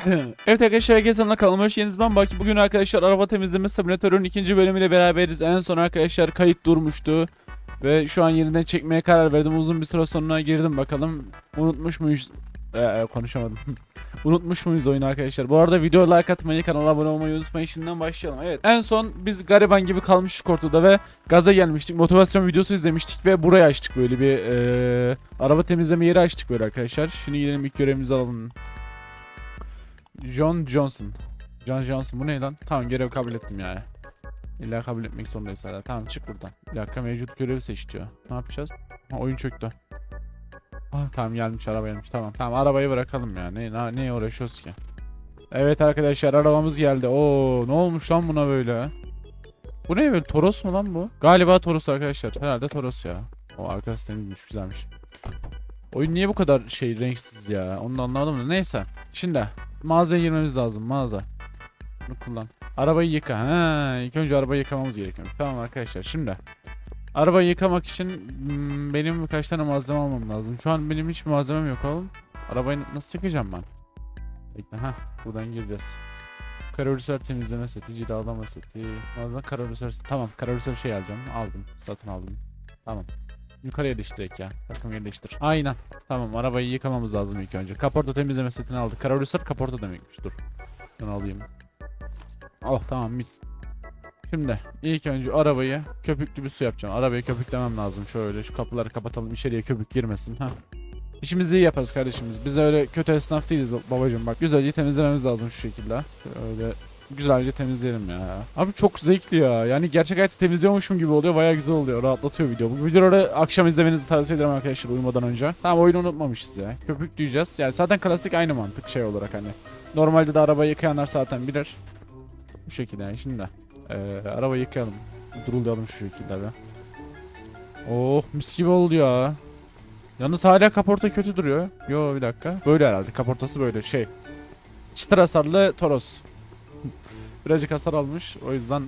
evet arkadaşlar herkese selamlar kanalıma hoş geldiniz. Ben Baki. Bugün arkadaşlar araba temizleme simülatörünün ikinci bölümüyle beraberiz. En son arkadaşlar kayıt durmuştu. Ve şu an yeniden çekmeye karar verdim. Uzun bir süre sonra girdim bakalım. Unutmuş muyuz? Ee, konuşamadım. Unutmuş muyuz oyunu arkadaşlar? Bu arada video like atmayı, kanala abone olmayı unutmayın. Şimdiden başlayalım. Evet. En son biz gariban gibi kalmıştık ortada ve gaza gelmiştik. Motivasyon videosu izlemiştik ve burayı açtık böyle bir ee, araba temizleme yeri açtık böyle arkadaşlar. Şimdi gidelim ilk görevimizi alalım. John Johnson. John Johnson bu ne lan? Tamam görev kabul ettim ya. İlla kabul etmek zorundayız hala. Tamam çık buradan. Bir dakika mevcut görevi seç diyor. Ne yapacağız? Ha, oyun çöktü. Ah, tamam gelmiş araba gelmiş tamam. Tamam arabayı bırakalım ya. Ne, ne, neye uğraşıyoruz ki? Evet arkadaşlar arabamız geldi. Oo ne olmuş lan buna böyle? Bu ne böyle Toros mu lan bu? Galiba Toros arkadaşlar. Herhalde Toros ya. O arkası temizmiş güzelmiş. Oyun niye bu kadar şey renksiz ya? Onu da anlamadım da neyse. Şimdi mağazaya girmemiz lazım mağaza. Bunu kullan. Arabayı yıka. Ha, ilk önce arabayı yıkamamız gerekiyor. Tamam arkadaşlar şimdi. Arabayı yıkamak için hmm, benim birkaç tane malzeme almam lazım. Şu an benim hiç malzemem yok oğlum. Arabayı nasıl yıkayacağım ben? Bekle ha buradan gireceğiz. Karabürsel temizleme seti, cilalama seti. Malzeme karabürsel Tamam karabürsel şey alacağım. Aldım. Satın aldım. Tamam. Yukarı yerleştir direkt ya. Takım yerleştir. Aynen. Tamam arabayı yıkamamız lazım ilk önce. Kaporta temizleme setini aldık. Karabürsel kaporta demekmiş. Dur. Bunu alayım. Oh tamam mis. Şimdi ilk önce arabayı köpüklü bir su yapacağım. Arabayı köpüklemem lazım. Şöyle şu kapıları kapatalım içeriye köpük girmesin. Ha. İşimizi iyi yaparız kardeşimiz. Biz öyle kötü esnaf değiliz ba- babacığım. Bak güzelce temizlememiz lazım şu şekilde. Şöyle güzelce temizleyelim ya. Abi çok zevkli ya. Yani gerçek hayatı temizliyormuşum gibi oluyor. Baya güzel oluyor. Rahatlatıyor video. Bu videoları akşam izlemenizi tavsiye ederim arkadaşlar uyumadan önce. Tamam oyunu unutmamışız ya. Köpük diyeceğiz. Yani zaten klasik aynı mantık şey olarak hani. Normalde de arabayı yıkayanlar zaten bilir. Bu şekilde yani şimdi. Ee, arabayı yıkayalım. Durulayalım şu şekilde be. Oh mis gibi oldu ya. Yalnız hala kaporta kötü duruyor. Yo bir dakika. Böyle herhalde. Kaportası böyle şey. Çıtır hasarlı Toros. Birazcık hasar almış. O yüzden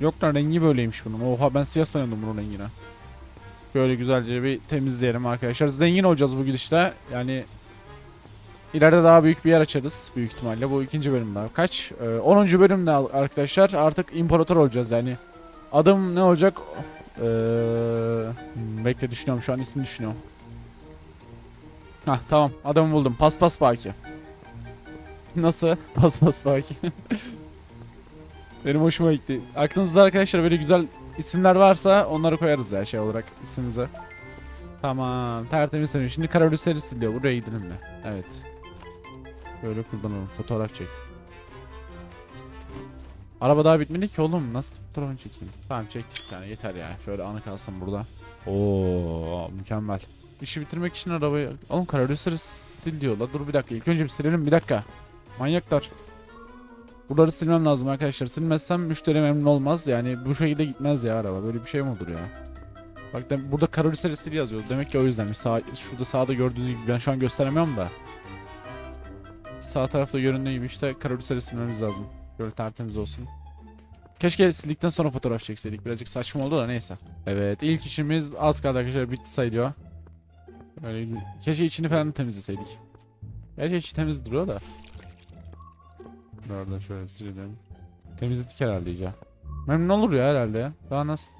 Yok lan rengi böyleymiş bunun. Oha ben siyah sanıyordum bunun rengine. Böyle güzelce bir temizleyelim arkadaşlar. Zengin olacağız bu gidişle. Yani ileride daha büyük bir yer açarız büyük ihtimalle. Bu ikinci bölümde. Kaç? Ee, 10. bölümde arkadaşlar artık imparator olacağız yani. Adım ne olacak? Ee, hmm, bekle düşünüyorum şu an ismini düşünüyorum. Hah tamam adamı buldum. Paspas Baki. Nasıl? Paspas Baki. Benim hoşuma gitti. Aklınızda arkadaşlar böyle güzel isimler varsa onları koyarız ya şey olarak ismimize. Tamam tertemiz seviyor. Şimdi Karolüseri siliyor. Buraya gidelim de. Evet. Böyle kullanalım. Fotoğraf çek. Araba daha bitmedi ki oğlum. Nasıl fotoğrafını çekeyim? Tamam çektik yani yeter ya. Şöyle anı kalsın burada. Oo mükemmel. İşi bitirmek için arabayı... Oğlum Karolüseri sil diyor la. Dur bir dakika. İlk önce bir silelim bir dakika. Manyaklar. Buraları silmem lazım arkadaşlar. Silmezsem müşteri memnun olmaz. Yani bu şekilde gitmez ya araba. Böyle bir şey mi olur ya? Bak burada karoliser sil yazıyor. Demek ki o yüzdenmiş. Sağ, şurada sağda gördüğünüz gibi ben şu an gösteremiyorum da. Sağ tarafta göründüğü gibi işte karoliser silmemiz lazım. Böyle tertemiz olsun. Keşke sildikten sonra fotoğraf çekseydik. Birazcık saçma oldu da neyse. Evet ilk işimiz az kaldı arkadaşlar. Bitti sayılıyor. Böyle, keşke içini falan temizleseydik. Gerçi içi temiz duruyor da. Orada şöyle silelim. Temizledik herhalde iyice. Memnun olur ya herhalde. Daha nasıl...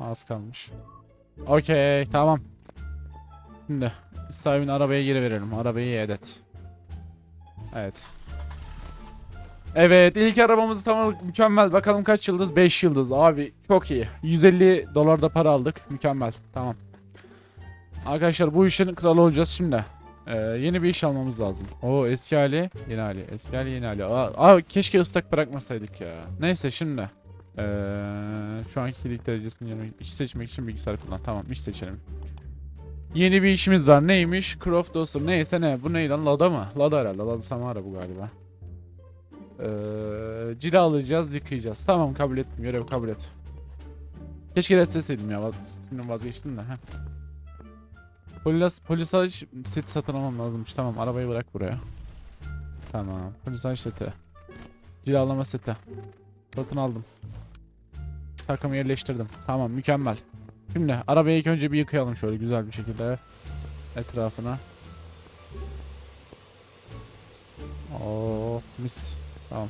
Az kalmış. Okey tamam. Şimdi sahibini arabaya geri verelim. Arabayı edet. Evet. Evet ilk arabamızı tamamladık. Mükemmel. Bakalım kaç yıldız? 5 yıldız. Abi çok iyi. 150 dolar da para aldık. Mükemmel. Tamam. Arkadaşlar bu işin kralı olacağız şimdi. Ee, yeni bir iş almamız lazım. O eski hali, yeni hali. Eski hali, yeni hali. Aa, aa, keşke ıslak bırakmasaydık ya. Neyse şimdi. Ee, şu anki kilit derecesini yerine iş seçmek için bilgisayar kullan. Tamam iş seçelim. Yeni bir işimiz var. Neymiş? Croft dostum. Neyse ne? Bu ne lan? Lada mı? Lada herhalde. Lada Samara bu galiba. Ee, cila alacağız, yıkayacağız. Tamam kabul ettim. Görev kabul et. Keşke reddetseydim ya. Vaz vazgeçtim de. Heh. Polis, polisaj seti satın almam lazımmış. Tamam arabayı bırak buraya. Tamam. Polisaj seti. Cilalama seti. Satın aldım. Takımı yerleştirdim. Tamam mükemmel. Şimdi arabayı ilk önce bir yıkayalım şöyle güzel bir şekilde. Etrafına. Oo mis. Tamam.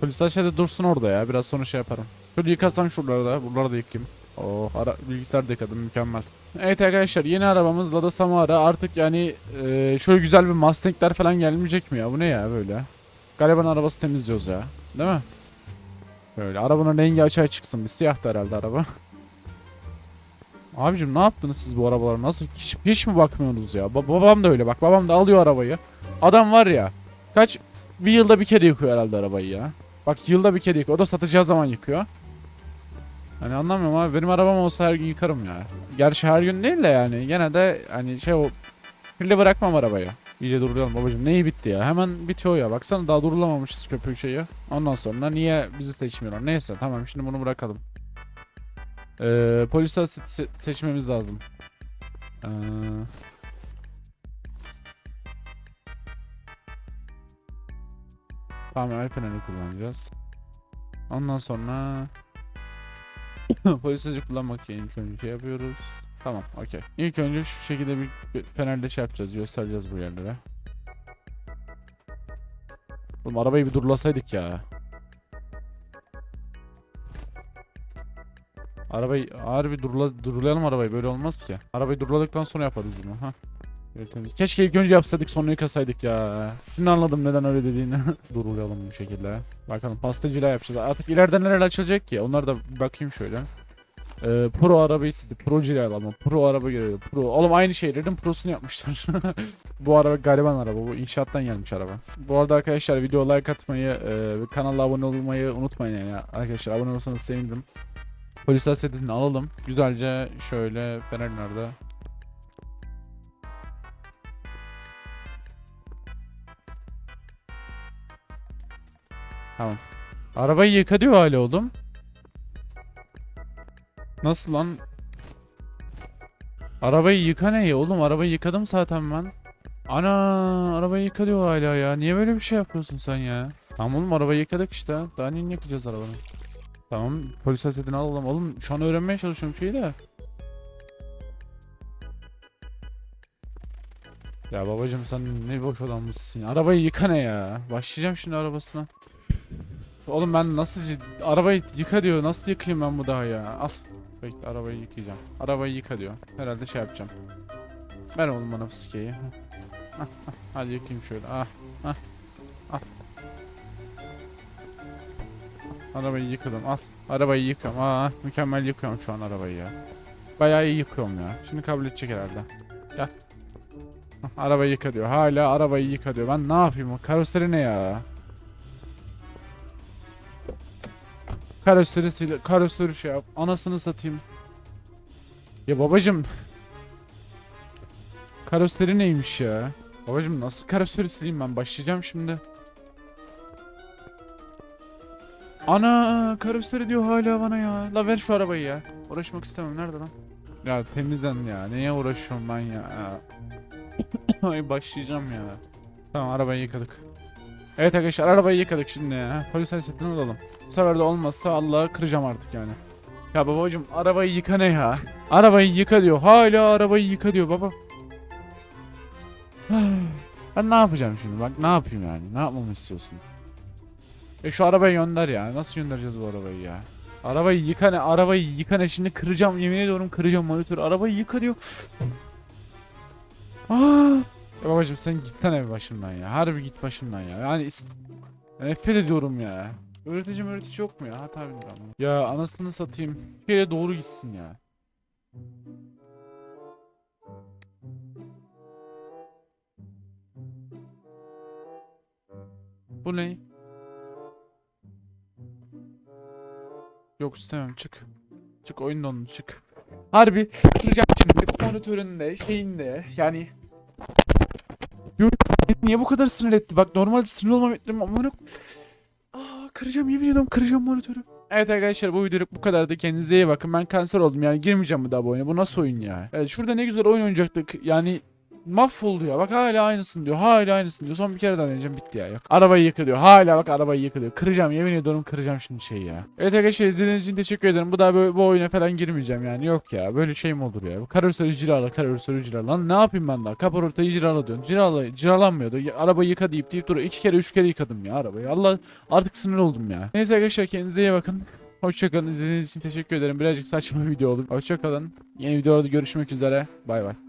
Polis aşağıda dursun orada ya. Biraz sonra şey yaparım. Şöyle yıkasam şuraları da. Buraları da yıkayayım. Oh ara bilgisayar da yıkadım mükemmel. Evet arkadaşlar yeni arabamız Lada Samara artık yani e, şöyle güzel bir Mustang'ler falan gelmeyecek mi ya? Bu ne ya böyle? Gariban arabası temizliyoruz ya. Değil mi? Böyle arabanın rengi açığa çıksın. Bir siyah da herhalde araba. Abicim ne yaptınız siz bu arabalara? Nasıl hiç, hiç mi bakmıyorsunuz ya? Ba- babam da öyle bak. Babam da alıyor arabayı. Adam var ya. Kaç bir yılda bir kere yıkıyor herhalde arabayı ya. Bak yılda bir kere yıkıyor. O da satacağı zaman yıkıyor. Hani anlamıyorum abi. Benim arabam olsa her gün yıkarım ya. Gerçi her gün değil de yani. Gene de hani şey o kirli bırakmam arabayı. İyice durulayalım babacım. Neyi bitti ya? Hemen bitiyor ya. Baksana daha durulamamışız köpüğü şeyi. Ondan sonra niye bizi seçmiyorlar? Neyse tamam şimdi bunu bırakalım. Ee, polis se- se- seçmemiz lazım. Ee, tamam el kullanacağız. Ondan sonra polis aracı kullanmak için ilk önce şey yapıyoruz. Tamam okey. İlk önce şu şekilde bir bir fenerle şey yapacağız. Göstereceğiz bu yerlere. Oğlum arabayı bir durlasaydık ya. Arabayı harbi durla, durlayalım arabayı böyle olmaz ki. Arabayı durladıktan sonra yaparız bunu ha. Evet. Keşke ilk önce yapsaydık sonra yıkasaydık ya. Şimdi anladım neden öyle dediğini. Durulayalım bu şekilde. Bakalım pastacıyla yapacağız. Artık ileride neler açılacak ki? Onlara da bakayım şöyle. Ee, pro arabayı istedi. Pro cila ama. Pro araba geliyor. Pro. Oğlum aynı şeylerin prosunu yapmışlar. bu araba gariban araba. Bu inşaattan gelmiş araba. Bu arada arkadaşlar video like atmayı, e, kanala abone olmayı unutmayın ya. Arkadaşlar abone olursanız sevinirim. Polis setini alalım. Güzelce şöyle fener nerede? Tamam. Arabayı yıka diyor hala oğlum. Nasıl lan? Arabayı yıka ne ya oğlum? Arabayı yıkadım zaten ben. Ana arabayı yıka diyor hala ya. Niye böyle bir şey yapıyorsun sen ya? Tamam oğlum arabayı yıkadık işte. Daha niye yıkayacağız arabanı? Tamam polis hasetini alalım. Oğlum şu an öğrenmeye çalışıyorum şeyi de. Ya babacım sen ne boş adammışsın. Arabayı yıka ne ya? Başlayacağım şimdi arabasına. Oğlum ben nasıl cid- arabayı yıka diyor. Nasıl yıkayayım ben bu daha ya? Al. Bekle arabayı yıkayacağım. Arabayı yıka diyor. Herhalde şey yapacağım. Ver oğlum bana fıskeyi. Hadi yıkayayım şöyle. Ah. Ah. Al. Arabayı yıkadım. Al. Arabayı yıkıyorum. Aa, mükemmel yıkıyorum şu an arabayı ya. Bayağı iyi yıkıyorum ya. Şimdi kabul edecek herhalde. Gel. Hah, Arabayı yıka diyor. Hala arabayı yıka diyor. Ben ne yapayım? Karoseri ne ya? Karoserisiyle karoseri şey yap. Anasını satayım. Ya babacım. Karoseri neymiş ya? Babacım nasıl karoseri sileyim ben? Başlayacağım şimdi. Ana karoseri diyor hala bana ya. La ver şu arabayı ya. Uğraşmak istemem. Nerede lan? Ya temizlen ya. Neye uğraşıyorum ben ya? Ay başlayacağım ya. Tamam arabayı yıkadık. Evet arkadaşlar arabayı yıkadık şimdi ya. Polis hareketini alalım. Bu sefer de olmazsa Allah'ı kıracağım artık yani. Ya babacım arabayı yıka ne ya? Arabayı yıka diyor. Hala arabayı yıka diyor baba. ben ne yapacağım şimdi? Bak ne yapayım yani? Ne yapmamı istiyorsun? E şu arabayı gönder ya. Nasıl göndereceğiz bu arabayı ya? Arabayı yıka ne? Arabayı yıka ne? Şimdi kıracağım. Yemin ediyorum kıracağım monitörü. Arabayı yıka diyor. Aa! Babacım sen gitsene bir başımdan ya. Harbi git başımdan ya. Yani nefret ediyorum ya. Öğretici öğretici yok mu ya? Hata bilir ama. Ya anasını satayım. Bir yere doğru gitsin ya. Bu ne? Yok istemem çık. Çık oyun dondu çık. Harbi kıracağım şimdi monitöründe şeyinde yani Niye bu kadar sinir etti? Bak normalde sinir olmam ettim ama. Aa, kıracağım yemin ediyorum kıracağım monitörü. Evet arkadaşlar bu videoluk bu kadardı. Kendinize iyi bakın. Ben kanser oldum yani girmeyeceğim bu daha bu oyuna. Bu nasıl oyun ya? Evet şurada ne güzel oyun oynayacaktık. Yani Mahvoldu ya. Bak hala aynısın diyor. Hala aynısın diyor. Son bir kere daha deneyeceğim. Bitti ya. Yok. Arabayı yıkıyor diyor. Hala bak arabayı yıkıyor. Kıracağım. Yemin ediyorum kıracağım şimdi şeyi ya. Evet arkadaşlar izlediğiniz için teşekkür ederim. Bu da böyle, bu oyuna falan girmeyeceğim yani. Yok ya. Böyle şey mi olur ya? Karoseri cirala. Karoseri cirala. Lan ne yapayım ben daha? Kaportayı cirala diyorsun. Cirala, ciralanmıyordu. Ya- Arabayı yıka deyip deyip duruyor. İki kere üç kere yıkadım ya arabayı. Allah artık sinir oldum ya. Neyse arkadaşlar kendinize iyi bakın. Hoşçakalın. İzlediğiniz için teşekkür ederim. Birazcık saçma bir video oldu. Hoşçakalın. Yeni videolarda görüşmek üzere. Bay bay.